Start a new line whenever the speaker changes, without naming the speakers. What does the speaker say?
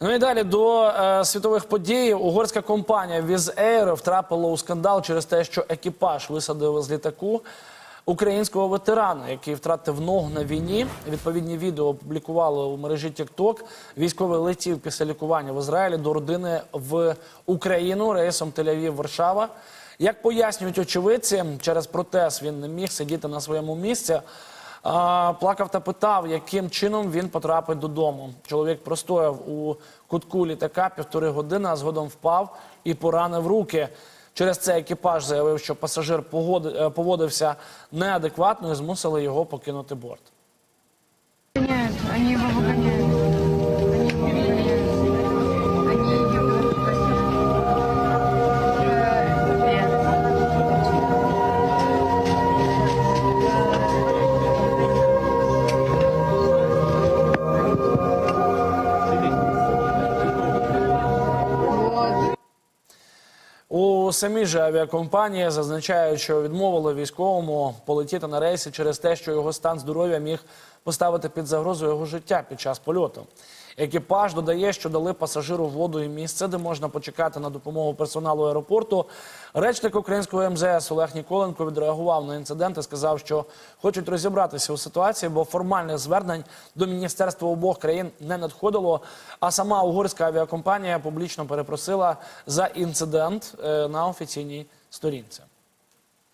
Ну і далі до е, світових подій. Угорська компанія Wizz Air втрапила у скандал через те, що екіпаж висадив з літаку українського ветерана, який втратив ногу на війні. Відповідні відео опублікували у мережі TikTok. Військовий летів після лікування в Ізраїлі до родини в Україну рейсом Тель-Авів-Варшава. Як пояснюють очевидці, через протез він не міг сидіти на своєму місці. Плакав та питав, яким чином він потрапить додому. Чоловік простояв у кутку літака півтори години, а згодом впав і поранив руки. Через це екіпаж заявив, що пасажир е, поводився неадекватно і змусили його покинути борт.
Ні, вони его
У самій же авіакомпанії зазначають, що відмовили військовому полетіти на рейси через те, що його стан здоров'я міг поставити під загрозу його життя під час польоту. Екіпаж додає, що дали пасажиру воду і місце, де можна почекати на допомогу персоналу аеропорту. Речник українського МЗС Олег Ніколенко відреагував на інцидент і сказав, що хочуть розібратися у ситуації, бо формальних звернень до міністерства обох країн не надходило. А сама угорська авіакомпанія публічно перепросила за інцидент е, на офіційній сторінці.